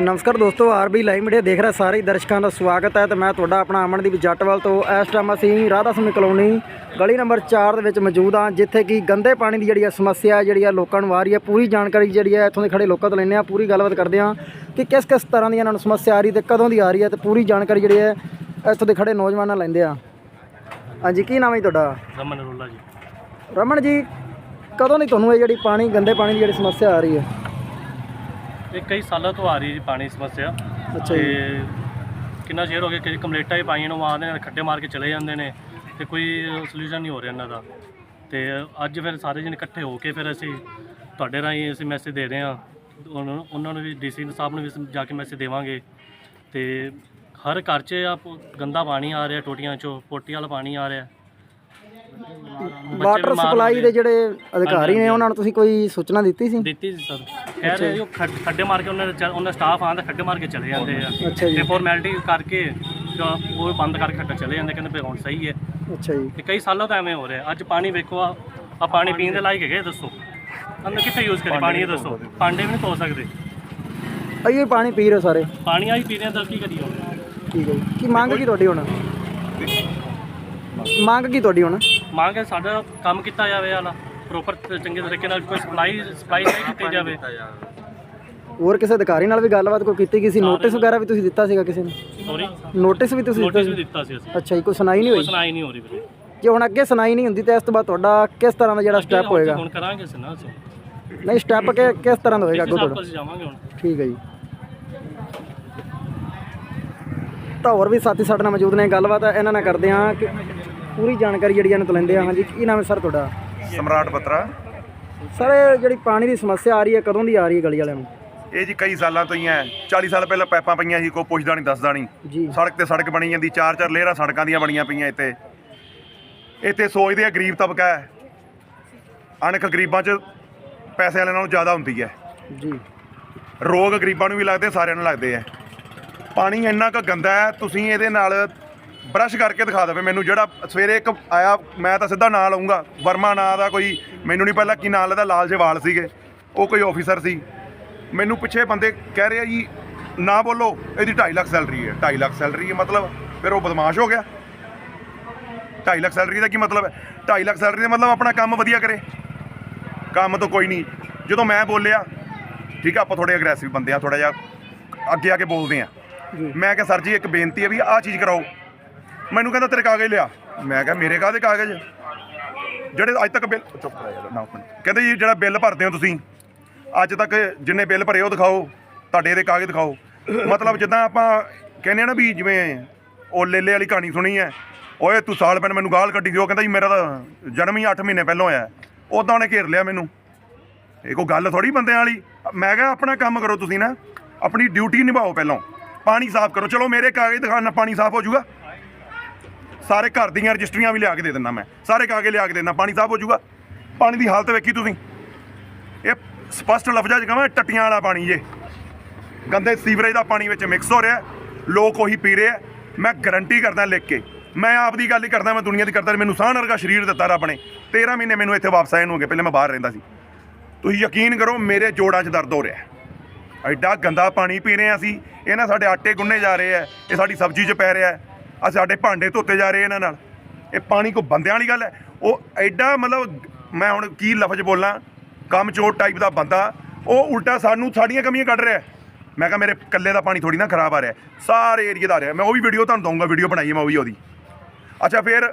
ਨਮਸਕਾਰ ਦੋਸਤੋ RB live media ਦੇਖ ਰਹੇ ਸਾਰੇ ਦਰਸ਼ਕਾਂ ਦਾ ਸਵਾਗਤ ਹੈ ਤੇ ਮੈਂ ਤੁਹਾਡਾ ਆਪਣਾ ਅਮਨਦੀਪ ਜੱਟਵਾਲ ਤੋਂ। ਇਸ ਟਾਈਮ ਅਸੀਂ ਰਾਧਾ ਸੁਮੀ ਕਲੋਨੀ ਗਲੀ ਨੰਬਰ 4 ਦੇ ਵਿੱਚ ਮੌਜੂਦ ਹਾਂ ਜਿੱਥੇ ਕਿ ਗੰਦੇ ਪਾਣੀ ਦੀ ਜਿਹੜੀ ਹੈ ਸਮੱਸਿਆ ਹੈ, ਜਿਹੜੀ ਹੈ ਲੋਕਾਂ ਨੂੰ ਆ ਰਹੀ ਹੈ ਪੂਰੀ ਜਾਣਕਾਰੀ ਜਿਹੜੀ ਹੈ ਇੱਥੋਂ ਦੇ ਖੜੇ ਲੋਕਾਂ ਤੋਂ ਲੈਂਦੇ ਹਾਂ ਪੂਰੀ ਗੱਲਬਾਤ ਕਰਦੇ ਹਾਂ ਕਿ ਕਿਸ ਕਿਸ ਤਰ੍ਹਾਂ ਦੀ ਇਹਨਾਂ ਨੂੰ ਸਮੱਸਿਆ ਆ ਰਹੀ ਤੇ ਕਦੋਂ ਦੀ ਆ ਰਹੀ ਹੈ ਤੇ ਪੂਰੀ ਜਾਣਕਾਰੀ ਜਿਹੜੀ ਹੈ ਇੱਥੋਂ ਦੇ ਖੜੇ ਨੌਜਵਾਨਾਂ ਲੈਂਦੇ ਹਾਂ। ਹਾਂਜੀ ਕੀ ਨਾਮ ਹੈ ਤੁਹਾਡਾ? ਰਮਨ ਰੋਲਾ ਜੀ। ਰਮਨ ਜੀ ਕਦੋਂ ਦੀ ਤੁਹਾਨੂੰ ਇਹ ਜਿਹੜੀ ਪਾਣੀ ਗੰਦੇ ਪਾਣੀ ਦੀ ਜਿਹੜੀ ਸਮੱਸਿਆ ਆ ਰਹੀ ਹੈ? ਇਹ ਕਈ ਸਾਲਾਂ ਤੋਂ ਆ ਰਹੀ ਜੀ ਪਾਣੀ ਦੀ ਸਮੱਸਿਆ। ਅੱਛਾ ਤੇ ਕਿੰਨਾ ਚਿਰ ਹੋ ਗਿਆ ਕਿ ਕੰਪਲੇਟਾਂ ਹੀ ਪਾਈਆਂ ਨੂੰ ਆਉਂਦੇ ਨੇ ਖੱਡੇ ਮਾਰ ਕੇ ਚਲੇ ਜਾਂਦੇ ਨੇ ਤੇ ਕੋਈ ਸੋਲੂਸ਼ਨ ਨਹੀਂ ਹੋ ਰਿਹਾ ਇਹਨਾਂ ਦਾ। ਤੇ ਅੱਜ ਫਿਰ ਸਾਰੇ ਜਣੇ ਇਕੱਠੇ ਹੋ ਕੇ ਫਿਰ ਅਸੀਂ ਤੁਹਾਡੇ ਰਾਹੀਂ ਅਸੀਂ ਮੈਸੇਜ ਦੇ ਰਹੇ ਹਾਂ। ਉਹਨਾਂ ਨੂੰ- ਉਹਨਾਂ ਨੂੰ ਵੀ ਡੀਸੀ ਸਾਹਿਬ ਨੂੰ ਵੀ ਅਸੀਂ ਜਾ ਕੇ ਮੈਸੇਜ ਦੇਵਾਂਗੇ। ਤੇ ਹਰ ਘਰ 'ਚ ਆ ਗੰਦਾ ਪਾਣੀ ਆ ਰਿਹਾ ਟੋਟੀਆਂ 'ਚੋਂ ਪੋਟੀ ਵਾਲਾ ਪਾਣੀ ਆ ਰਿਹਾ। ਬੱਚੇ ਵਾਟਰ ਬਿਮਾਰ ਸਪਲਾਈ। ਦੇ ਜਿਹੜੇ ਅਧਿਕਾਰੀ ਨੇ ਉਹਨਾਂ ਨੂੰ ਤੁਸੀਂ ਕੋਈ ਸੂਚਨਾ ਦਿੱਤੀ ਸੀ? ਦਿੱਤੀ ਸੀ ਸਰ। ਕਹਿ ਰਹੇ ਜੀ। ਉਹ ਖੱਡ- ਖੱਡੇ ਮਾਰ ਕੇ ਉਹਨਾਂ ਦੇ ਚ- ਉਹਨਾਂ ਸਟਾਫ ਆਉਂਦਾ ਖੱਡੇ ਮਾਰ ਕੇ ਚਲੇ ਜਾਂਦੇ ਆ। ਅੱਛਾ ਜੀ। ਤੇ ਫਾਰਮੈਲਿਟੀ ਕਰਕੇ ਤੇ ਉਹ ਬੰਦ ਕਰਕੇ ਖੱਡਾ ਚਲੇ ਜਾਂਦੇ ਕਹਿੰਦੇ ਵੀ ਹੁਣ ਸਹੀ ਹੈ। ਅੱਛਾ ਜੀ। ਤੇ ਕਈ ਸਾਲਾਂ ਤੋਂ ਐਵੇਂ ਹੋ ਰਿਹਾ। ਅੱਜ ਪਾਣੀ ਵੇਖੋ ਆ ਆ ਪਾਣੀ ਪੀਣ ਦੇ ਲਾਇਕ ਹੈਗੇ ਦੱਸੋ। ਅੰਦਰ ਕਿੱਥੇ ਯੂਜ਼ ਕਰੀ ਪਾਣੀ ਇਹ ਦੱਸੋ। ਭਾਂਡੇ ਵੀ ਨਹੀਂ ਧੋ ਸਕਦੇ। ਅਈਓ ਪਾਣੀ ਪੀ ਰਹੇ ਸਾਰੇ? ਪਾਣੀ ਆਹੀ ਪੀ ਰਹੇ ਆ ਤਾਂ ਕੀ ਕਰੀਏ ਹੁਣ? ਠੀਕ ਹੈ ਜੀ। ਕੀ ਮੰਗ ਕੀ ਤੁਹਾਡੀ ਹੁਣ? ਮੰਗ ਕੀ ਤੁਹਾਡੀ ਹੁਣ? ਮੰਗ ਹੈ ਸਾਡਾ ਕੰਮ ਕੀਤਾ ਜਾਵੇ ਵਾਲਾ ਪ੍ਰੋਪਰ ਚੰਗੇ ਤਰੀਕੇ ਨਾਲ ਕੋਈ ਸਪਲਾਈ ਸਪਲਾਈ ਨਹੀਂ ਕੀਤੀ ਜਾਵੇ। ਹੋਰ ਕਿਸੇ ਅਧਿਕਾਰੀ ਨਾਲ ਵੀ ਗੱਲਬਾਤ ਕੋਈ ਕੀਤੀ ਗਈ ਸੀ? ਨੋਟਿਸ ਵਗੈਰਾ ਵੀ ਤੁਸੀਂ ਦਿੱਤਾ ਸੀਗਾ ਕਿਸੇ ਨੂੰ? ਸੌਰੀ ਨੋਟਿਸ ਵੀ ਤੁਸੀਂ ਦਿੱਤਾ ਨੋਟਿਸ ਵੀ ਸੀ? ਦਿੱਤਾ ਸੀ ਅਸੀਂ। ਅੱਛਾ ਜੀ ਕੋਈ ਸੁਣਾਈ ਨਹੀਂ ਕੋਈ ਹੋਈ ਸੁਣਾਈ ਨਹੀਂ ਹੋ ਰਹੀ ਵੀਰੇ। ਜੇ ਹੁਣ ਅੱਗੇ ਸੁਣਾਈ ਨਹੀਂ ਹੁੰਦੀ ਤਾਂ ਇਸ ਤੋਂ ਬਾਅਦ ਤੁਹਾਡਾ ਕਿਸ ਤਰ੍ਹਾਂ ਦਾ ਜਿਹੜਾ ਸਟੈਪ ਹੋਏਗਾ? ਹੁਣ ਕਰਾਂਗੇ ਸੀ ਨਾ ਅਸੀਂ। ਨਹੀਂ ਸਟੈਪ ਕਿਸ ਤਰ੍ਹਾਂ ਦਾ ਹੋਏਗਾ ਅੱਗੋਂ ਤੁਹਾਡਾ ਅਸੀਂ ਜਾਵਾਂਗੇ ਹੁਣ। ਠੀਕ ਹੈ ਜੀ। ਤਾਂ ਹੋਰ ਵੀ ਸਾਥੀ ਸਾਡੇ ਨਾਲ ਮੌਜੂਦ ਨੇ ਗੱਲਬਾਤ ਇਹਨਾਂ ਨਾਲ ਕਰਦੇ ਹਾਂ ਕਿ ਪੂਰੀ ਜਾਣਕਾਰੀ ਜਿਹੜੀ ਇਹਨਾਂ ਤੋਂ ਲੈਂਦੇ ਹਾਂ। ਹਾਂਜੀ ਕੀ ਨਾਮ ਹੈ ਸਰ ਤੁਹਾਡਾ? ਸਮਰਾਟ ਬਤਰਾ ਸਰ ਇਹ ਜਿਹੜੀ ਪਾਣੀ ਦੀ ਸਮੱਸਿਆ ਆ ਰਹੀ ਹੈ ਕਦੋਂ ਦੀ ਆ ਰਹੀ ਹੈ ਗਲੀ ਵਾਲਿਆਂ ਨੂੰ? ਇਹ ਜੀ ਕਈ ਸਾਲਾਂ ਤੋਂ ਹੀ ਹੈ। 40 ਸਾਲ ਪਹਿਲਾਂ ਪੈਪਾਂ ਪਈਆਂ ਸੀ ਕੋਈ ਪੁੱਛਦਾ ਨਹੀਂ ਦੱਸਦਾ ਨਹੀਂ। ਸੜਕ ਤੇ ਸੜਕ ਬਣੀ ਜਾਂਦੀ ਚਾਰ ਚਾਰ ਲੇਅਰਾਂ ਸੜਕਾਂ ਦੀਆਂ ਬਣੀਆਂ ਪਈਆਂ ਇੱਥੇ। ਇੱਥੇ ਸੋਚਦੇ ਆ ਗਰੀਬ ਤਬਕਾ ਹੈ। ਅਣਖ ਗਰੀਬਾਂ 'ਚ ਪੈਸੇ ਵਾਲਿਆਂ ਨਾਲੋਂ ਜ਼ਿਆਦਾ ਹੁੰਦੀ ਹੈ। ਜੀ। ਰੋਗ ਗਰੀਬਾਂ ਨੂੰ ਵੀ ਲੱਗਦੇ ਸਾਰਿਆਂ ਨੂੰ ਲੱਗਦੇ ਆ। ਪਾਣੀ ਇੰਨਾ ਕੁ ਗੰਦਾ ਹੈ ਤੁਸੀਂ ਇਹਦੇ ਨਾਲ ਬਰਸ਼ ਕਰਕੇ ਦਿਖਾ ਦੇਵੇ। ਮੈਨੂੰ ਜਿਹੜਾ ਸਵੇਰੇ ਇੱਕ ਆਇਆ ਮੈਂ ਤਾਂ ਸਿੱਧਾ ਨਾਂ ਲਊਂਗਾ। ਵਰਮਾ ਨਾਂ ਦਾ ਕੋਈ ਮੈਨੂੰ ਨਹੀਂ ਪਹਿਲਾਂ ਕੀ ਨਾਂ ਲੈਦਾ ਲਾਲ ਜਿਹੇ ਵਾਲ ਸੀਗੇ। ਉਹ ਕੋਈ ਆਫੀਸਰ ਸੀ। ਮੈਨੂੰ ਪਿੱਛੇ ਬੰਦੇ ਕਹਿ ਰਹੇ ਆ ਜੀ ਨਾ ਬੋਲੋ ਇਹਦੀ 2.5 ਲੱਖ ਸੈਲਰੀ ਹੈ। 2.5 ਲੱਖ ਸੈਲਰੀ ਹੈ ਮਤਲਬ ਫਿਰ ਉਹ ਬਦਮਾਸ਼ ਹੋ ਗਿਆ। 2.5 ਲੱਖ ਸੈਲਰੀ ਦਾ ਕੀ ਮਤਲਬ ਹੈ? 2.5 ਲੱਖ ਸੈਲਰੀ ਦਾ ਮਤਲਬ ਆਪਣਾ ਕੰਮ ਵਧੀਆ ਕਰੇ। ਕੰਮ ਤਾਂ ਕੋਈ ਨਹੀਂ ਜਦੋਂ ਮੈਂ ਬੋਲਿਆ ਠੀਕ ਆ ਆਪਾਂ ਥੋੜੇ ਅਗਰੈਸਿਵ ਬੰਦੇ ਆ ਥੋੜਾ ਜਿਹਾ ਅੱਗੇ ਆ ਕੇ ਬੋਲਦੇ ਆ। ਮੈਂ ਕਿਹਾ ਸਰ ਜੀ ਇੱਕ ਬੇਨਤੀ ਹੈ ਵੀ ਆਹ ਚੀਜ਼ ਕਰਾਓ। ਮੈਨੂੰ ਕਹਿੰਦਾ ਤੇਰੇ ਕਾਗਜ਼ ਲਿਆ। ਮੈਂ ਕਿਹਾ, ਮੇਰੇ ਕਾਹਦੇ ਕਾਗਜ਼? ਜਿਹੜੇ ਅੱਜ ਤੱਕ ਬਿੱਲ ਚੁੱਪ ਕਰਾ ਯਾਰ announcement। ਕਹਿੰਦੇ ਜੀ, ਜਿਹੜਾ ਬਿੱਲ ਭਰਦੇ ਹੋ ਤੁਸੀਂ, ਅੱਜ ਤੱਕ ਜਿੰਨੇ ਬਿੱਲ ਭਰੇ ਉਹ ਦਿਖਾਓ, ਤੁਹਾਡੇ ਦੇ ਕਾਗਜ਼ ਦਿਖਾਓ। ਮਤਲਬ ਜਿੱਦਾਂ ਆਪਾਂ ਕਹਿੰਦੇ ਆ ਨਾ ਵੀ ਜਿਵੇਂ ਉਹ ਲੇਲੇ ਵਾਲੀ ਕਹਾਣੀ ਸੁਣੀ ਹੈ, ਓਏ ਤੂੰ ਸਾਲ ਪਹਿਲਾਂ ਮੈਨੂੰ ਗਾਲ ਕੱਢੀ ਸੀ, ਉਹ ਕਹਿੰਦਾ ਜੀ, ਮੇਰਾ ਤਾਂ ਜਨਮ ਹੀ 8 ਮਹੀਨੇ ਪਹਿਲਾਂ ਹੋਇਆ। ਉਦਾਂ ਉਹਨੇ ਘੇਰ ਲਿਆ ਮੈਨੂੰ। ਇਹ ਕੋਈ ਗੱਲ ਥੋੜੀ ਬੰਦਿਆਂ ਵਾਲੀ? ਮੈਂ ਕਿਹਾ, ਆਪਣਾ ਕੰਮ ਕਰੋ ਤੁਸੀਂ ਨਾ, ਆਪਣੀ ਡਿਊਟੀ ਨਿਭਾਓ ਪਹਿਲਾਂ। ਪਾਣੀ ਸਾਫ਼ ਕਰੋ। ਚਲੋ ਮੇਰੇ ਕਾਗਜ਼ ਦਿਖਾਉਣ ਨਾਲ ਪਾਣੀ ਸਾਫ਼ ਹੋ ਜਾਊਗਾ। ਸਾਰੇ ਘਰ ਦੀਆਂ ਰਜਿਸਟਰੀਆਂ ਵੀ ਲਿਆ ਕੇ ਦੇ ਦਿੰਦਾ ਮੈਂ। ਸਾਰੇ ਕਾਗਜ਼ ਲਿਆ ਕੇ ਦੇ ਦਿੰਦਾ, ਪਾਣੀ ਸਾਫ਼ ਹੋ ਜਾਊਗਾ। ਪਾਣੀ ਦੀ ਹਾਲਤ ਵੇਖੀ ਤੁਸੀਂ। ਇਹ ਸਪਸ਼ਟ ਲਫ਼ਜ਼ਾਂ 'ਚ ਕਹਾਂ ਟੱਟੀਆਂ ਵਾਲਾ ਪਾਣੀ ਜੇ। ਗੰਦੇ ਸੀਵਰੇਜ ਦਾ ਪਾਣੀ ਵਿੱਚ ਮਿਕਸ ਹੋ ਰਿਹਾ ਲੋਕ ਉਹੀ ਪੀ ਰਹੇ ਆ ਮੈਂ ਗਾਰੰਟੀ ਕਰਦਾ ਲਿਖ ਕੇ। ਮੈਂ ਆਪ ਦੀ ਗੱਲ ਹੀ ਕਰਦਾ, ਮੈਂ ਦੁਨੀਆ ਦੀ ਕਰਦਾ, ਮੈਨੂੰ ਸਾਹ ਵਰਗਾ ਸਰੀਰ ਦਿੱਤਾ ਰੱਬ ਨੇ। 13 ਮਹੀਨੇ ਮੈਨੂੰ ਇੱਥੇ ਵਾਪਸ ਆਏ ਨੂੰ ਹੋ ਗਏ, ਪਹਿਲੇ ਮੈਂ ਬਾਹਰ ਰਹਿੰਦਾ ਸੀ। ਤੁਸੀਂ ਯਕੀਨ ਕਰੋ, ਮੇਰੇ ਜੋੜਾਂ 'ਚ ਦਰਦ ਹੋ ਰਿਹਾ ਐਡਾ ਗੰਦਾ ਪਾਣੀ ਪੀ ਰਹੇ ਹਾਂ ਅਸੀਂ। ਇਹ ਨਾ ਸਾਡੇ ਆਟੇ ਗੁੰਨੇ ਜਾ ਰਹੇ ਆ ਇਹ ਸਾਡੀ ਸਬਜ਼ੀ 'ਚ ਪੈ ਰਿਹਾ ਆ ਸਾਡੇ ਭਾਂਡੇ ਧੋਤੇ ਜਾ ਰਹੇ ਇਹਨਾਂ ਨਾਲ। ਇਹ ਪਾਣੀ ਕੋ ਬੰਦਿਆਂ ਵਾਲੀ ਗੱਲ ਹੈ। ਉਹ ਐਡਾ ਮਤਲਬ ਮੈਂ ਹੁਣ ਕੀ ਲਫ਼ਜ਼ ਬੋਲਾਂ, ਕੰਮ ਚੋਰ ਟਾਈਪ ਦਾ ਬੰਦਾ, ਉਹ ਉਲਟਾ ਸਾਨੂੰ ਸਾਡੀਆਂ ਕਮੀਆਂ ਕੱਢ ਰਿਹਾ। ਮੈਂ ਕਿਹਾ ਮੇਰੇ ਇਕੱਲੇ ਦਾ ਪਾਣੀ ਥੋੜੀ ਨਾ ਖਰਾਬ ਆ ਰਿਹਾ। ਸਾਰੇ ਏਰੀਆ ਦਾ ਆ ਰਿਹਾ। ਮੈਂ ਉਹ ਵੀ ਵੀਡੀਓ ਤੁਹਾਨੂੰ ਦਊਂਗਾ ਵੀਡੀਓ ਬਣਾਈ ਹੈ ਮੈਂ ਉਹ ਵੀ ਉਹਦੀ। ਅੱਛਾ, ਫਿਰ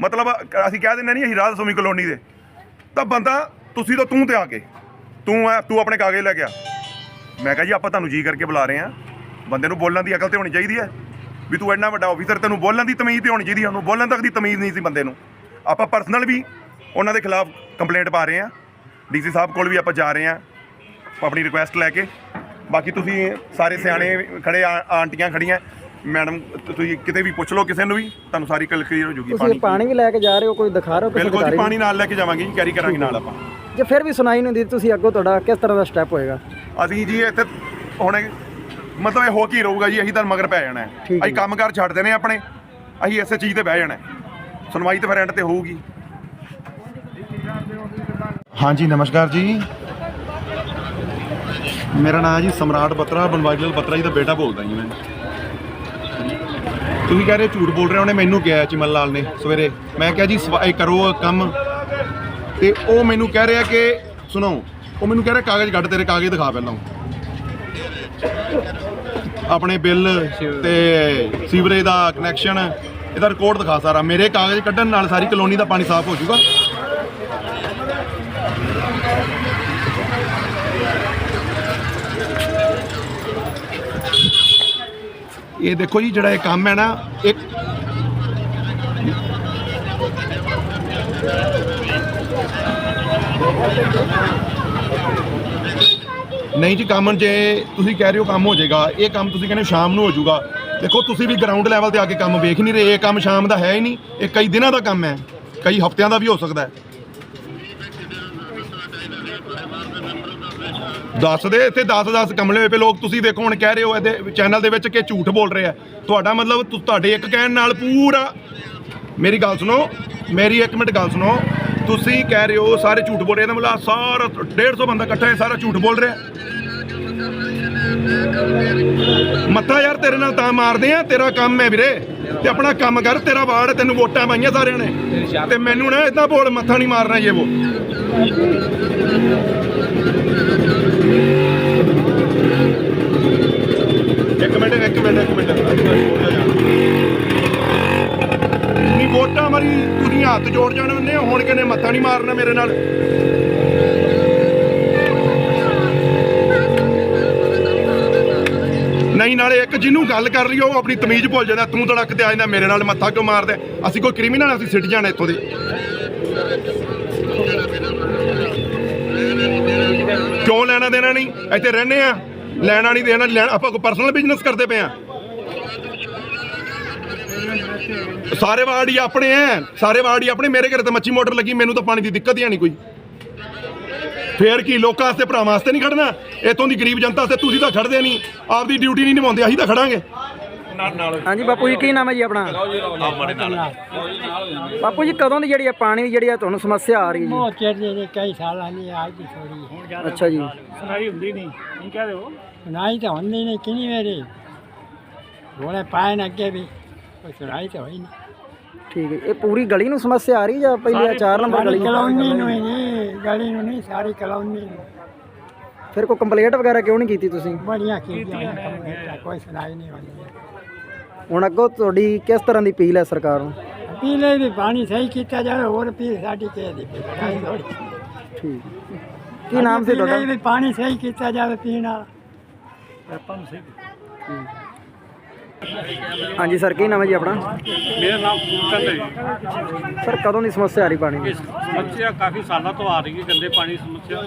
ਮਤਲਬ ਅਸੀਂ ਕਹਿ ਦਿੰਦੇ ਨਹੀਂ, ਅਸੀਂ ਰਾਧਾ ਸੁਮੀ ਕਲੋਨੀ ਦੇ। ਤਾਂ ਬੰਦਾ, ਤੁਸੀਂ ਤਾਂ ਤੂੰ ਤੇ ਆ ਕੇ। ਤੂੰ ਆ, ਤੂੰ ਆਪਣੇ ਕਾਗਜ਼ ਲੈ ਕੇ ਆ। ਮੈਂ ਕਿਹਾ ਜੀ, ਆਪਾਂ ਤੁਹਾਨੂੰ ਜੀ ਕਰਕੇ ਬੁਲਾ ਰਹੇ ਆ ਬੰਦੇ ਨੂੰ ਬੋਲਣ ਦੀ ਅਕਲ ਤੇ ਹੋਣੀ ਚਾਹੀਦੀ ਹੈ। ਵੀ ਤੂੰ ਇੰਨਾ ਵੱਡਾ ਆਫੀਸਰ ਤੈਨੂੰ ਬੋਲਣ ਦੀ ਤਮੀਜ਼ ਤੇ ਹੋਣੀ ਚਾਹੀਦੀ ਉਹਨੂੰ ਬੋਲਣ ਤੱਕ ਦੀ ਤਮੀਜ਼ ਨਹੀਂ ਸੀ ਬੰਦੇ ਨੂੰ। ਆਪਾਂ ਪਰਸਨਲ ਵੀ ਉਹਨਾਂ ਦੇ ਖਿਲਾਫ ਕੰਪਲੇਂਟ ਪਾ ਰਹੇ ਆ ਡੀਸੀ ਸਾਹਿਬ ਕੋਲ ਵੀ ਆਪਾਂ ਜਾ ਰਹੇ ਆ ਆਪਣੀ ਰਿਕੁਐਸਟ ਲੈ ਕੇ। ਬਾਕੀ ਤੁਸੀਂ ਸਾਰੇ ਸਿਆਣੇ ਖੜੇ ਆ- ਆਂਟੀਆਂ ਖੜੀਆਂ ਮੈਡਮ ਤੁਸੀਂ ਕਿਤੇ ਵੀ ਪੁੱਛ ਲਓ ਕਿਸੇ ਨੂੰ ਵੀ ਤੁਹਾਨੂੰ ਸਾਰੀ ਗੱਲ ਕਲੀਅਰ ਹੋ ਜੂਗੀ ਇਹ ਪਾਣੀ ਵੀ ਲੈ ਕੇ ਜਾ ਰਹੇ ਹੋ ਕੋਈ ਦਿਖਾ ਰਹੇ ਹੋ ਕਿਸੇ ਬਿਲਕੁਲ ਪਾਣੀ ਨਾਲ ਲੈ ਕੇ ਜਾਵਾਂਗੇ ਜੀ ਕੈਰੀ ਕਰਾਂਗੇ ਨਾਲ ਆਪਾਂ? ਜੇ ਫਿਰ ਵੀ ਸੁਣਾਈ ਨਹੀਂ ਹੁੰਦੀ ਤੁਸੀਂ ਅੱਗੋਂ ਤੁਹਾਡਾ ਕਿਸ ਤਰ੍ਹਾਂ ਦਾ ਸਟੈਪ ਹੋਏਗਾ? ਅਸੀਂ ਜੀ ਇੱਥੇ ਹੁਣ ਮਤਲਬ ਇਹ ਹੋ ਕੀ ਰਹੂਗਾ ਜੀ ਅਸੀਂ ਤਾਂ ਮਗਰ ਪੈ ਜਾਣਾ ਹੈ। ਠੀਕ ਹੈ ਅਸੀਂ ਕੰਮਕਾਰ ਛੱਡ ਦੇਣੇ ਆਪਣੇ ਅਸੀਂ ਇਸੇ ਚੀਜ਼ ਤੇ ਬਹਿ ਜਾਣਾ ਹੈ। ਸੁਣਵਾਈ ਤਾਂ ਫਿਰ ਐਂਡ ਤੇ ਹੋਊਗੀ। ਹਾਂਜੀ ਨਮਸਕਾਰ ਜੀ। ਮੇਰਾ ਨਾਮ ਜੀ ਸਮਰਾਟ ਬਤਰਾ ਬਨਵਾਰੀ ਲਾਲ ਬਤਰਾ ਜੀ ਦਾ ਬੇਟਾ ਬੋਲਦਾ ਜੀ ਮੈਂ। ਤੁਸੀਂ ਕਹਿ ਰਹੇ ਝੂਠ ਬੋਲ ਰਹੇ ਹੋ ਉਹਨੇ ਮੈਨੂੰ ਕਿਹਾ ਚਿਮਨ ਲਾਲ ਨੇ ਸਵੇਰੇ। ਮੈਂ ਕਿਹਾ ਜੀ ਸਵਾ- ਇਹ ਕਰੋ ਕੰਮ। ਤੇ ਉਹ ਮੈਨੂੰ ਕਹਿ ਰਿਹਾ ਕਿ ਸੁਣੋ ਉਹ ਮੈਨੂੰ ਕਹਿ ਰਿਹਾ ਕਾਗਜ਼ ਕੱਢ ਤੇਰੇ ਕਾਗਜ਼ ਦਿਖਾ ਪਹਿਲਾਂ। ਆਪਣੇ ਬਿੱਲ ਤੇ ਸੀਵਰੇਜ ਦਾ ਕਨੈਕਸ਼ਨ ਇਹਦਾ ਰਿਕਾਰਡ ਦਿਖਾ ਸਾਰਾ। ਮੇਰੇ ਕਾਗਜ਼ ਕੱਢਣ ਨਾਲ ਸਾਰੀ ਕਲੋਨੀ ਦਾ ਪਾਣੀ ਸਾਫ਼ ਹੋ ਜਾਊਗਾ। ਇਹ ਦੇਖੋ ਜੀ, ਜਿਹੜਾ ਇਹ ਕੰਮ ਹੈ ਨਾ, ਇੱਕ ਨਹੀਂ ਜੀ, ਕੰਮ ਜੇ ਤੁਸੀਂ ਕਹਿ ਰਹੇ ਹੋ ਕੰਮ ਹੋ ਜਾਏਗਾ, ਇਹ ਕੰਮ ਤੁਸੀਂ ਕਹਿੰਦੇ ਹੋ ਸ਼ਾਮ ਨੂੰ ਹੋ ਜਾਊਗਾ। ਦੇਖੋ, ਤੁਸੀਂ ਵੀ ਗਰਾਊਂਡ ਲੈਵਲ ਤੇ ਆ ਕੇ ਕੰਮ ਵੇਖ ਨਹੀਂ ਰਹੇ, ਇਹ ਕੰਮ ਸ਼ਾਮ ਦਾ ਹੈ ਹੀ ਨਹੀਂ, ਇਹ ਕਈ ਦਿਨਾਂ ਦਾ ਕੰਮ ਹੈ, ਕਈ ਹਫ਼ਤਿਆਂ ਦਾ ਵੀ ਹੋ ਸਕਦਾ ਹੈ। ਦੱਸ ਦੇ, ਇੱਥੇ 10-10 ਕਮਲੇ ਹੋਏ ਪਏ ਲੋਕ, ਤੁਸੀਂ ਦੇਖੋ ਹੁਣ ਕਹਿ ਰਹੇ ਹੋ ਇਹਦੇ ਚੈਨਲ ਦੇ ਵਿੱਚ ਕਿ ਝੂਠ ਬੋਲ ਰਹੇ ਆ। ਤੁਹਾਡਾ ਮਤਲਬ ਤੁ- ਤੁਹਾਡੇ ਇੱਕ ਕਹਿਣ ਨਾਲ ਪੂਰਾ ਮੇਰੀ ਗੱਲ ਸੁਣੋ, ਮੇਰੀ ਇੱਕ ਮਿੰਟ ਗੱਲ ਸੁਣੋ। ਤੁਸੀਂ ਕਹਿ ਰਹੇ ਹੋ ਸਾਰੇ ਝੂਠ ਬੋਲ ਰਹੇ ਆ, ਇਹਦਾ ਮਤਲਬ ਸਾਰਾ 150 ਬੰਦਾ ਇਕੱਠਾ ਹੈ ਸਾਰਾ ਝੂਠ ਬੋਲ ਰਿਹਾ। ਮੱਥਾ ਯਾਰ ਤੇਰੇ ਨਾਲ ਤਾਂ ਮਾਰਦੇ ਆ ਤੇਰਾ ਕੰਮ ਹੈ ਵੀਰੇ। ਤੇ ਆਪਣਾ ਕੰਮ ਕਰ ਤੇਰਾ ਵਾਰਡ ਤੈਨੂੰ ਵੋਟਾਂ ਪਾਈਆਂ ਸਾਰਿਆਂ ਨੇ। ਤੇ ਮੈਨੂੰ ਨਾ ਇਦਾਂ ਬੋਲ ਮੱਥਾ ਨਹੀਂ ਮਾਰਨਾ ਇਹ ਉਹ ਇੱਕ ਮਿੰਟ ਇੱਕ ਮਿੰਟ ਇੱਕ ਮਿੰਟ ਨਹੀਂ ਵੋਟਾਂ ਮਾਰੀ ਤੁਸੀਂ ਹੱਥ ਜੋੜ ਜਾਣੇ ਉਹਨੇ ਹੁਣ ਕਿਨੇ ਮੱਥਾ ਨਹੀਂ ਮਾਰਨਾ ਮੇਰੇ ਨਾਲ? ਨਹੀਂ, ਨਾਲੇ ਇੱਕ ਜਿਹਨੂੰ ਗੱਲ ਕਰ ਲਈ ਉਹ ਆਪਣੀ ਤਮੀਜ਼ ਭੁੱਲ ਜਾਂਦਾ, ਤੂੰ ਤੜਕ ਤੇ ਆ ਜਾਂਦਾ, ਮੇਰੇ ਨਾਲ ਮੱਥਾ ਕਿਉਂ ਮਾਰਦਾ? ਅਸੀਂ ਕੋਈ ਕ੍ਰਿਮੀਨਲ ਅਸੀਂ ਸਿੱਟ ਜਾਣਾ ਇੱਥੋਂ ਦੇ। ਕਿਉਂ ਲੈਣਾ ਦੇਣਾ ਨਹੀਂ? ਇੱਥੇ ਰਹਿੰਦੇ ਆ। ਲੈਣਾ ਨਹੀਂ ਦੇਣਾ ਲੈਣਾ ਆਪਾਂ ਕੋਈ ਪਰਸਨਲ ਬਿਜ਼ਨਸ ਕਰਦੇ ਪਏ ਆ। ਸਾਰੇ ਵਾਰਡ ਹੀ ਆਪਣੇ ਐ। ਸਾਰੇ ਵਾਰਡ ਹੀ ਆਪਣੇ। ਮੇਰੇ ਘਰੇ ਤਾਂ ਮੱਛੀ ਮੋਟਰ ਲੱਗੀ ਮੈਨੂੰ ਤਾਂ ਪਾਣੀ ਦੀ ਦਿੱਕਤ ਹੀ ਨਹੀਂ ਕੋਈ। ਫੇਰ ਕੀ ਲੋਕਾਂ ਵਾਸਤੇ ਭਰਾਵਾਂ ਵਾਸਤੇ ਨਹੀਂ ਖੜਨਾ? ਇਥੋਂ ਦੀ ਗਰੀਬ ਜਨਤਾ ਵਾਸਤੇ ਤੁਸੀਂ ਤਾਂ ਖੜਦੇ ਨਹੀਂ। ਆਪਦੀ ਡਿਊਟੀ ਨਹੀਂ ਨਿਭਾਉਂਦੇ ਅਸੀਂ ਤਾਂ ਖੜਾਂਗੇ। ਹਾਂਜੀ ਬਾਪੂ ਜੀ ਕੀ ਨਾਮ ਹੈ ਜੀ ਆਪਣਾ? ਬਾਪੂ ਜੀ ਕਦੋਂ ਦੀ ਜਿਹੜੀ ਹੈ ਪਾਣੀ ਦੀ ਜਿਹੜੀ ਹੈ ਤੁਹਾਨੂੰ ਸਮੱਸਿਆ ਆ ਰਹੀ ਹੈ ਬਹੁਤ ਚਿਰ ਦੇ ਕਈ ਸਾਲਾਂ ਦੀ ਅੱਜ ਦੀ ਥੋੜੀ ਜੀ ਅੱਛਾ ਜੀ। ਸੁਣਾਈ ਹੁੰਦੀ ਨਹੀਂ। ਨਹੀਂ ਕਹਿ ਰਹੇ ਹੋ। ਸੁਣਾਈ ਤਾਂ ਹੁੰਦੀ ਨਹੀਂ ਕਿੰਨੀ ਮੇਰੀ ਰੋਲੇ ਪਾਏ ਨੇ ਅੱਗੇ ਵੀ। ਕੋਈ ਸੁਣਾਈ ਤਾਂ ਹੋਈ ਨਹੀਂ ਠੀਕ ਹੈ ਇਹ ਪੂਰੀ ਗਲੀ ਨੂੰ ਸਮੱਸਿਆ ਆ ਰਹੀ ਜਾਂ ਪਹਿਲੇ 4 ਨੰਬਰ ਗਲੀ ਨੂੰ? ਕਲੋਨੀ ਨੂੰ ਹੀ ਨਹੀਂ ਗਲੀ ਨੂੰ ਨਹੀਂ ਸਾਰੀ ਕਲੋਨੀ ਨੂੰ। ਫਿਰ ਕੋਈ ਕੰਪਲੇਂਟ ਵਗੈਰਾ ਕਿਉਂ ਨਹੀਂ ਕੀਤੀ ਤੁਸੀਂ? ਬੜੀਆਂ ਕੀਤੀਆਂ ਹੋਈਆਂ ਕੰਪਲੇਂਟਾਂ, ਕੋਈ ਸੁਣਾਈ ਨਹੀਂ ਹੋਈ। ਹੁਣ ਅੱਗੋਂ ਤੁਹਾਡੀ ਕਿਸ ਤਰ੍ਹਾਂ ਦੀ ਅਪੀਲ ਹੈ ਸਰਕਾਰ ਨੂੰ? ਪੀਲੇ ਵੀ ਪਾਣੀ ਸਹੀ ਕੀਤਾ ਜਾਵੇ ਹੋਰ ਪੀ ਸਾਡੀ ਕਿਸੇ ਦੀ। ਠੀਕ। ਕੀ ਨਾਮ ਸੀ ਪੀਲੇ ਤੁਹਾਡਾ? ਵੀ ਪਾਣੀ ਸਹੀ ਕੀਤਾ ਜਾਵੇ ਪੀਣ ਵਾਲਾ। ਹਾਂਜੀ ਸਰ ਕੀ ਨਾਮ ਹੈ ਜੀ ਆਪਣਾ? ਮੇਰਾ ਨਾਮ ਫੂਲਚੰਦ ਹੈ ਸਰ ਕਦੋਂ ਦੀ ਸਮੱਸਿਆ ਆ ਰਹੀ ਪਾਣੀ ਦੀ? ਇਸ ਸਮੱਸਿਆ ਕਾਫੀ ਸਾਲਾਂ ਤੋਂ ਆ ਰਹੀ ਹੈ ਗੰਦੇ ਪਾਣੀ ਦੀ ਸਮੱਸਿਆ।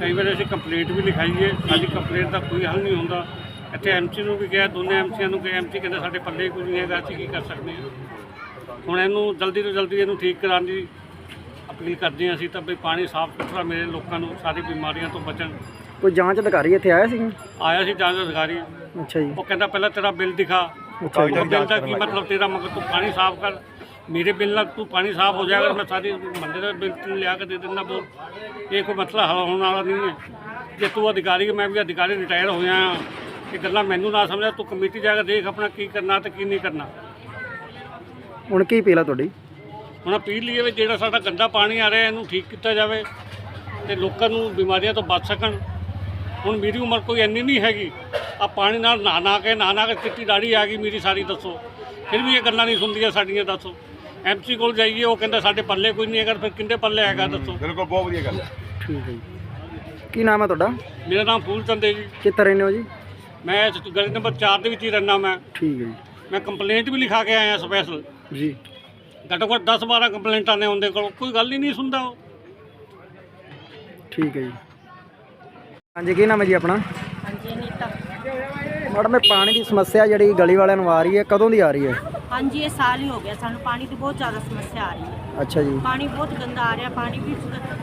ਕਈ ਵਾਰ ਅਸੀਂ ਕੰਪਲੇਂਟ ਵੀ ਲਿਖਾਈ ਹੈ ਸਾਡੀ ਕੰਪਲੇਂਟ ਦਾ ਕੋਈ ਹੱਲ ਨਹੀਂ ਹੁੰਦਾ। ਇੱਥੇ ਐਮਸੀ ਨੂੰ ਵੀ ਕਿਹਾ ਦੋਨੇ ਐਮਸੀਆਂ ਨੂੰ ਕਿਹਾ ਐਮਸੀ ਕਹਿੰਦਾ ਸਾਡੇ ਪੱਲੇ ਕੁਝ ਨਹੀਂ ਹੈਗਾ ਅਸੀਂ ਕੀ ਕਰ ਸਕਦੇ ਹਾਂ? ਹੁਣ ਇਹਨੂੰ ਜਲਦੀ ਤੋਂ ਜਲਦੀ ਇਹਨੂੰ ਠੀਕ ਕਰਾਉਣ ਦੀ ਅਪੀਲ ਕਰਦੇ ਹਾਂ ਅਸੀਂ ਤਾਂ ਵੀ ਪਾਣੀ ਸਾਫ਼ ਸੁਥਰਾ ਮਿਲੇ ਲੋਕਾਂ ਨੂੰ ਸਾਰੀ ਬਿਮਾਰੀਆਂ ਤੋਂ ਬਚਣ। ਕੋਈ ਜਾਂਚ ਅਧਿਕਾਰੀ ਇੱਥੇ ਆਇਆ ਸੀ? ਆਇਆ ਸੀ ਜਾਂਚ ਅਧਿਕਾਰੀ। ਅੱਛਾ ਜੀ। ਉਹ ਕਹਿੰਦਾ ਪਹਿਲਾਂ ਤੇਰਾ ਬਿੱਲ ਦਿਖਾ। ਅੱਛਾ ਜੀ। ਬਿੱਲ ਦਾ ਕੀ ਮਤਲਬ? ਤੇਰਾ ਮਗਰ ਤੂੰ ਪਾਣੀ ਸਾਫ਼ ਕਰ। ਮੇਰੇ ਬਿੱਲ ਨਾਲ ਤੂੰ ਪਾਣੀ ਸਾਫ਼ ਹੋ ਜਾਏਗਾ ਮੈਂ ਸਾਰੀ ਬੰਦੇ ਦਾ ਬਿੱਲ ਤੈਨੂੰ ਲਿਆ ਕੇ ਦੇ ਦਿੰਦਾ ਬੋਲ। ਇਹ ਕੋਈ ਮਸਲਾ ਹੱਲ ਹੋਣ ਵਾਲਾ ਨਹੀਂ ਹੈ। ਜੇ ਤੂੰ ਅਧਿਕਾਰੀ ਮੈਂ ਵੀ ਅਧਿਕਾਰੀ ਰਿਟਾਇਰ ਹੋਇਆ ਹਾਂ। ਇਹ ਗੱਲਾਂ ਮੈਨੂੰ ਨਾ ਸਮਝਿਆ ਤੂੰ ਕਮੇਟੀ ਜਾ ਕੇ ਦੇਖ ਆਪਣਾ ਕੀ ਕਰਨਾ ਤੇ ਕੀ ਨਹੀਂ ਕਰਨਾ। ਹੁਣ ਕੀ ਅਪੀਲ ਹੈ ਤੁਹਾਡੀ? ਹੁਣ ਅਪੀਲ ਲਈ ਹੈ ਵੀ ਜਿਹੜਾ ਸਾਡਾ ਗੰਦਾ ਪਾਣੀ ਆ ਰਿਹਾ ਇਹਨੂੰ ਠੀਕ ਕੀਤਾ ਜਾਵੇ ਤੇ ਲੋਕਾਂ ਨੂੰ ਬਿਮਾਰੀਆਂ ਤੋਂ ਬਚ ਸਕਣ। ਹੁਣ ਮੇਰੀ ਉਮਰ ਕੋਈ ਇੰਨੀ ਨਹੀਂ ਹੈਗੀ। ਆ ਪਾਣੀ ਨਾਲ ਨਹਾ ਨਹਾ ਕੇ ਨਹਾ ਨਹਾ ਕੇ ਚਿੱਟੀ ਦਾੜੀ ਆ ਗਈ ਮੇਰੀ ਸਾਰੀ ਦੱਸੋ। ਫਿਰ ਵੀ ਇਹ ਗੱਲਾਂ ਨਹੀਂ ਸੁਣਦੀਆਂ ਸਾਡੀਆਂ ਦੱਸੋ। ਐਮਸੀ ਕੋਲ ਜਾਈਏ ਉਹ ਕਹਿੰਦਾ ਸਾਡੇ ਪੱਲੇ ਕੋਈ ਨਹੀਂ ਹੈਗਾ ਫਿਰ ਕਿੰਦੇ ਪੱਲੇ ਹੈਗਾ ਦੱਸੋ। ਬਿਲਕੁਲ ਬਹੁਤ ਵਧੀਆ ਗੱਲ ਹੈ। ਠੀਕ ਹੈ ਜੀ। ਕੀ ਨਾਮ ਹੈ ਤੁਹਾਡਾ? ਮੇਰਾ ਨਾਮ ਫੂਲ ਚੰਦ ਜੀ। ਕਿੱਥੇ ਰਹਿੰਦੇ ਹੋ ਜੀ? ਮੈਂ ਇਸ ਗਲੀ ਨੰਬਰ 4 ਦੇ ਵਿੱਚ ਹੀ ਰਹਿਣਾ ਮੈਂ। ਠੀਕ ਹੈ ਮੈਂ ਕੰਪਲੇਂਟ ਵੀ ਲਿਖਾ ਕੇ ਆਇਆ ਸਪੈਸ਼ਲ ਜੀ। ਜੀ ਘੱਟੋ ਘੱਟ 10 12 ਕੰਪਲੇਂਟਾਂ ਨੇ ਉਹਦੇ ਕੋਲ। ਕੋਈ ਗੱਲ ਹੀ ਨਹੀਂ ਸੁਣਦਾ ਉਹ। ਠੀਕ ਹੈ ਜੀ। ਹਾਂਜੀ ਕੀ ਨਾਮ ਹੈ ਜੀ ਆਪਣਾ? ਹਾਂਜੀ ਅਨੀਤਾ। ਮੈਡਮ ਇਹ ਪਾਣੀ ਦੀ ਸਮੱਸਿਆ ਜਿਹੜੀ ਗਲੀ ਵਾਲਿਆਂ ਨੂੰ ਆ ਰਹੀ ਹੈ ਕਦੋਂ ਦੀ ਆ ਰਹੀ ਹੈ? ਹਾਂਜੀ ਇਹ ਸਾਲ ਹੀ ਹੋ ਗਿਆ। ਸਾਨੂੰ ਪਾਣੀ ਦੀ ਬਹੁਤ ਜ਼ਿਆਦਾ ਸਮੱਸਿਆ ਆ ਰਹੀ ਹੈ। ਅੱਛਾ ਜੀ। ਪਾਣੀ ਬਹੁਤ ਗੰਦਾ ਆ ਰਿਹਾ। ਪਾਣੀ ਵੀ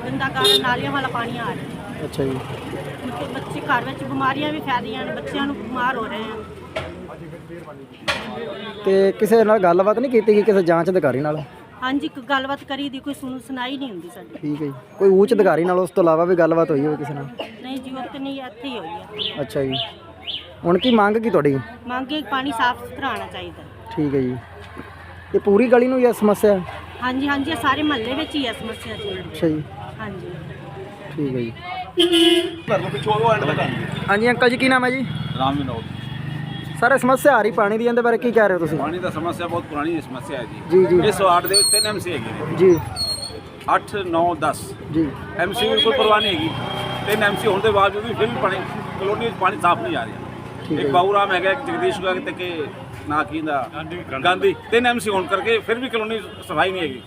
ਗੰਦਾ ਕਾਰਨ ਨਾਲੀਆਂ ਵਾਲਾ ਪਾਣੀ ਆ ਰਿਹਾ। ਅੱਛਾ ਜੀ। ਕਿਉਂਕਿ ਬੱਚੇ ਘਰ ਵਿੱਚ ਬਿਮਾਰੀਆਂ ਵੀ ਫੈਲੀਆਂ ਨੇ ਬੱਚਿਆਂ ਨੂੰ ਬਿਮਾਰ ਹੋ ਰਹੇ ਆ। ਤੇ ਕਿਸੇ ਨਾਲ ਗੱਲਬਾਤ ਨਹੀਂ ਕੀਤੀ ਕਿ ਕਿਸੇ ਜਾਂਚ ਅਧਿਕਾਰੀ ਨਾਲ? ਹਾਂਜੀ ਇੱਕ ਗੱਲਬਾਤ ਕਰੀ ਦੀ ਕੋਈ ਸੁਣ ਸੁਣਾਈ ਨਹੀਂ ਹੁੰਦੀ ਸਾਡੀ। ਠੀਕ ਹੈ ਜੀ। ਕੋਈ ਉੱਚ ਅਧਿਕਾਰੀ ਨਾਲ ਉਸ ਤੋਂ ਇਲਾਵਾ ਵੀ ਗੱਲਬਾਤ ਹੋਈ ਹੋਵੇ ਕਿਸੇ ਨਾਲ? ਨਹੀਂ ਜ਼ਰੂਰਤ ਨਹੀਂ ਇੱਥੇ ਹੀ ਹੋਈ ਹੈ ਅੱਛਾ ਜੀ। ਹੁਣ ਕੀ ਮੰਗ ਕੀ ਤੁਹਾਡੀ? ਮੰਗੇ ਪਾਣੀ ਸਾਫ਼ ਸੁਥਰਾ ਆਉਣਾ ਚਾਹੀਦਾ। ਠੀਕ ਹੈ ਜੀ। ਇਹ ਪੂਰੀ ਗਲੀ ਨੂੰ ਹੀ ਇਹ ਸਮੱਸਿਆ? ਹੈ? ਹਾਂਜੀ ਹਾਂਜੀ ਇਹ ਸਾਰੇ ਮਹੱਲੇ ਵਿੱਚ ਹੀ ਹੈ ਸਮੱਸਿਆ ਜੀ। ਅੱਛਾ ਜੀ। ਹਾਂਜੀ। ਠੀਕ ਹੈ ਜੀ। ਹਾਂਜੀ ਅੰਕਲ ਜੀ ਕੀ ਨਾਮ ਹੈ ਜੀ? ਰਾਮ ਵਿਨੋਦ। ਸਰ ਇਹ ਸਮੱਸਿਆ ਆ ਰਹੀ ਪਾਣੀ ਦੀ ਇਹਦੇ ਬਾਰੇ ਕੀ ਕਹਿ ਰਹੇ ਹੋ ਤੁਸੀਂ? ਪਾਣੀ ਦਾ ਸਮੱਸਿਆ ਬਹੁਤ ਪੁਰਾਣੀ ਸਮੱਸਿਆ ਹੈ ਜੀ, ਜੀ ਜੀ। ਇਸ ਵਾਰਡ ਦੇ ਤਿੰਨ ਐਮਸੀ ਹੈਗੇ ਨੇ। ਜੀ। 8 9 10 ਜੀ। ਐਮਸੀ ਦੀ ਕੋਈ ਪਰਵਾਹ ਨਹੀਂ ਹੈਗੀ। ਤਿੰਨ ਐਮਸੀ ਹੋਣ ਦੇ ਬਾਵਜੂਦ ਵੀ ਫਿਰ ਵੀ ਪਾਣੀ ਕਲੋਨੀ ਵਿੱਚ ਪਾਣੀ ਸਾਫ਼ ਨਹੀਂ ਆ ਰਿਹਾ। ਇੱਕ ਬਾਊ ਰਾਮ ਹੈਗਾ ਇੱਕ ਜਗਦੀਸ਼ ਹੈਗਾ ਤੇ ਕਿ ਨਾ ਕੀ ਦਾ ਗਾਂਧੀ ਤਿੰਨ ਐਮਸੀ ਹੋਣ ਕਰਕੇ ਫਿਰ ਵੀ ਕਲੋਨੀ ਸਫ਼ਾਈ ਨਹੀਂ ਹੈਗੀ।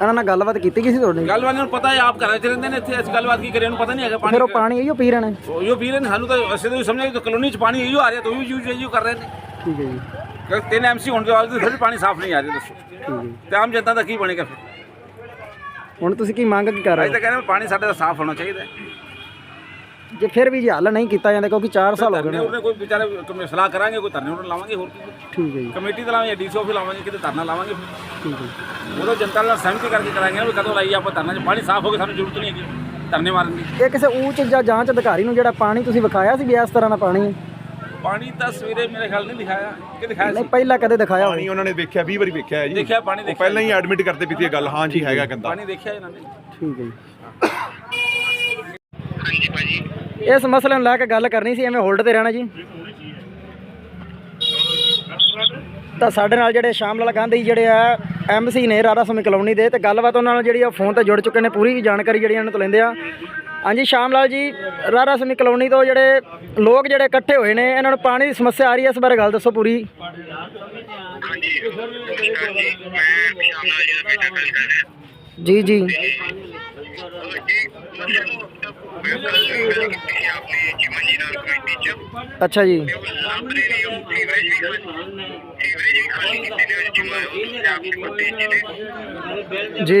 ਇਹਨਾਂ ਨਾਲ ਗੱਲਬਾਤ ਕੀਤੀ ਗਈ ਸੀ ਤੁਹਾਡੀ ਗੱਲਬਾਤ ਨੂੰ ਪਤਾ ਹੈ ਆਪ ਘਰਾਂ 'ਚ ਰਹਿੰਦੇ ਨੇ ਇੱਥੇ ਅਸੀਂ ਗੱਲਬਾਤ ਕੀ ਕਰੀਏ ਇਹਨੂੰ ਪਤਾ ਨਹੀਂ ਹੈਗਾ ਪਾਣੀ ਫਿਰ ਉਹ ਪਾਣੀ ਇਹੋ ਪੀ ਰਹੇ ਨੇ? ਉਹ ਇਹੋ ਪੀ ਰਹੇ ਨੇ ਸਾਨੂੰ ਤਾਂ ਅਸੀਂ ਤਾਂ ਸਮਝਿਆ ਕਿ ਕਲੋਨੀ 'ਚ ਪਾਣੀ ਇਹੋ ਆ ਰਿਹਾ ਤਾਂ ਉਹ ਵੀ ਯੂਜ਼ ਇਹੋ ਕਰ ਰਹੇ ਨੇ। ਠੀਕ ਹੈ ਜੀ। ਤਿੰਨ ਐਮਸੀ ਹੋਣ ਦੇ ਬਾਵਜੂਦ ਫਿਰ ਵੀ ਪਾਣੀ ਸਾਫ਼ ਨਹੀਂ ਆ ਰਿਹਾ ਦੱਸੋ। ਠੀਕ ਹੈ ਜੀ। ਤੇ ਆਮ ਜਨਤਾ ਦਾ ਕੀ ਬਣੇਗਾ ਫਿਰ? ਹੁਣ ਤੁਸੀਂ ਕੀ ਮੰਗ ਕੀ ਕਰ ਅਸੀਂ ਰਹੇ ਤਾਂ ਕਹਿੰਦੇ ਪਾਣੀ ਸਾਡੇ ਦਾ ਸਾਫ਼ ਹੋਣਾ ਚਾਹੀਦਾ ਹੈ। ਜੇ ਫਿਰ ਵੀ ਜੇ ਹੱਲ ਨਹੀਂ ਕੀਤਾ ਜਾਂਦਾ ਕਿਉਂਕਿ 4 ਸਾਲ ਹੋ ਗਏ ਨੇ। ਉਹਨੇ ਕੋਈ ਵਿਚਾਰੇ ਕਮੇ ਸਲਾਹ ਕਰਾਂਗੇ ਕੋਈ ਧਰਨੇ ਉਹਨੇ ਲਾਵਾਂਗੇ ਹੋਰ ਕੀ ਠੀਕ ਹੈ ਜੀ। ਕਮੇਟੀ ਤੇ ਲਾਵਾਂਗੇ ਡੀਸੀ ਆਫਿਸ ਲਾਵਾਂਗੇ ਕਿਤੇ ਧਰਨਾ ਲਾਵਾਂਗੇ ਠੀਕ ਹੈ ਜੀ। ਉਦੋਂ ਜਨਤਾ ਨਾਲ ਸਹਿਮਤੀ ਕਰਕੇ ਕਰਾਂਗੇ ਨਾ ਵੀ ਕਦੋਂ ਲਾਈਏ ਆਪਾਂ ਧਰਨਾ ਜੇ ਪਾਣੀ ਸਾਫ਼ ਹੋ ਗਿਆ ਸਾਨੂੰ ਜ਼ਰੂਰਤ ਨਹੀਂ ਹੈਗੀ। ਧਰਨੇ ਮਾਰਨ ਦੀ। ਇਹ ਕਿਸੇ ਉੱਚ ਜਾਂ ਜਾਂਚ ਅਧਿਕਾਰੀ ਨੂੰ ਜਿਹੜਾ ਪਾਣੀ ਤੁਸੀਂ ਵਿਖਾਇਆ ਸੀ ਵੀ ਇਸ ਤਰ੍ਹਾਂ ਦਾ ਪਾਣੀ? ਹੈ? ਪਾਣੀ ਤਾਂ ਸਵੇਰੇ ਮੇਰੇ ਖਿਆਲ ਨਹੀਂ ਦਿਖਾਇਆ ਕਿ ਦਿਖਾਇਆ ਨਹੀਂ ਸੀ? ਪਹਿਲਾਂ ਕਦੇ ਦਿਖਾਇਆ ਹੋਵੇ। ਪਾਣੀ ਉਹਨਾਂ ਨੇ ਦੇਖਿਆ 20 ਵਾਰੀ ਵੇਖਿਆ ਹੈ ਜੀ। ਦੇਖਿਆ ਪਾਣੀ ਉਹ ਦੇਖਿਆ। ਪਹਿਲਾਂ ਹੀ ਐਡਮਿਟ ਕਰਦੇ ਪਈ ਸੀ ਇਹ ਗੱਲ ਹਾਂ ਜੀ ਹੈਗਾ ਗੰਦਾ। ਪਾਣੀ ਦੇਖਿਆ ਇਹਨਾਂ ਨੇ? ਠੀਕ ਹੈ ਜੀ। ਹਾਂਜੀ ਭਾਜੀ। ਇਸ ਮਸਲੇ ਨੂੰ ਲੈ ਕੇ ਗੱਲ ਕਰਨੀ ਸੀ ਐਵੇਂ ਹੋਲਡ ਤੇ ਰਹਿਣਾ ਜੀ। ਤਾਂ ਸਾਡੇ ਨਾਲ ਜਿਹੜੇ ਸ਼ਾਮ ਲਾਲ ਗਾਂਧੀ ਜਿਹੜੇ ਆ ਐਮਸੀ ਨੇ ਰਾਧਾ ਸੁਮੀ ਕਲੋਨੀ ਦੇ ਤੇ ਗੱਲਬਾਤ ਉਹਨਾਂ ਨਾਲ ਜਿਹੜੀ ਆ ਫੋਨ ਤੇ ਜੁੜ ਚੁੱਕੇ ਨੇ ਪੂਰੀ ਜਾਣਕਾਰੀ ਜਿਹੜੀ ਇਹਨਾਂ ਤੋਂ ਲੈਂਦੇ ਆ। ਹਾਂਜੀ ਸ਼ਾਮ ਲਾਲ ਜੀ ਰਾਧਾ ਸੁਮੀ ਕਲੋਨੀ ਤੋਂ ਜਿਹੜੇ ਲੋਕ ਜਿਹੜੇ ਇਕੱਠੇ ਹੋਏ ਨੇ ਇਹਨਾਂ ਨੂੰ ਪਾਣੀ ਦੀ ਸਮੱਸਿਆ ਆ ਰਹੀ ਹੈ ਇਸ ਬਾਰੇ ਗੱਲ ਦੱਸੋ ਪੂਰੀ। ਹਾਂਜੀ ਨਮਸਕਾਰ ਜੀ ਮੈਂ ਜੀ ਦਾ ਬੇਟਾ ਗੱਲ ਕਰ ਰਿਹਾ। ਅੱਛਾ ਜੀ। ਜੀ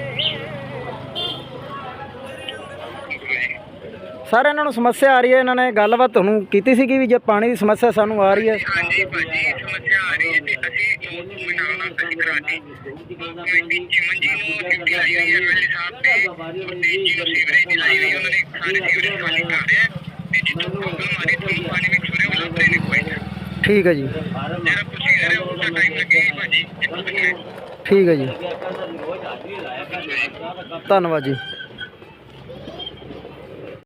ਸਰ ਇਹਨਾਂ ਨੂੰ ਸਮੱਸਿਆ ਆ ਰਹੀ ਹੈ। ਇਹਨਾਂ ਨੇ ਗੱਲਬਾਤ ਤੁਹਾਨੂੰ ਕੀਤੀ ਸੀ ਕਿ ਵੀ ਜੇ ਪਾਣੀ ਦੀ ਸਮੱਸਿਆ ਸਾਨੂੰ ਆ ਰਹੀ ਹੈ। ਹਾਂਜੀ ਭਾਜੀ ਸਮੱਸਿਆ ਆ ਰਹੀ ਹੈ ਤੇ ਅਸੀਂ ਲੋਕ ਮਿਲਾਉਣਾ ਸਹੀ ਕਰਾਤੀ ਕਮੇਟੀ ਚਿਮਨ ਜੀ ਨੂੰ ਡਿਊਟੀ ਲਾਈ ਹੋਈ ਹੈ ਐਮਐਲਏ ਸਾਹਿਬ ਤੇ ਗੁਰਦੀਪ ਜੀ ਨੂੰ ਸੀਵਰੇਜ ਦੀ ਲਾਈ ਹੋਈ ਹੈ। ਉਹਨਾਂ ਨੇ ਸਾਰੇ ਸੀਵਰੇਜ ਖਾਲੀ ਕਰ ਰਹੇ ਹੈ ਤੇ ਜਿੱਥੋਂ ਪ੍ਰੋਬਲਮ ਆ ਰਹੀ ਤੁਹਾਨੂੰ ਪਾਣੀ ਵਿੱਚ ਛੁਰੇ ਉਹ ਲੱਭ ਰਹੇ ਨੇ ਕੋਈ ਠੀਕ ਹੈ ਜੀ। ਜਿਹੜਾ ਹੈ ਟਾਈਮ ਲੱਗੇਗਾ ਭਾਜੀ ਠੀਕ ਹੈ ਜੀ। ਧੰਨਵਾਦ ਜੀ।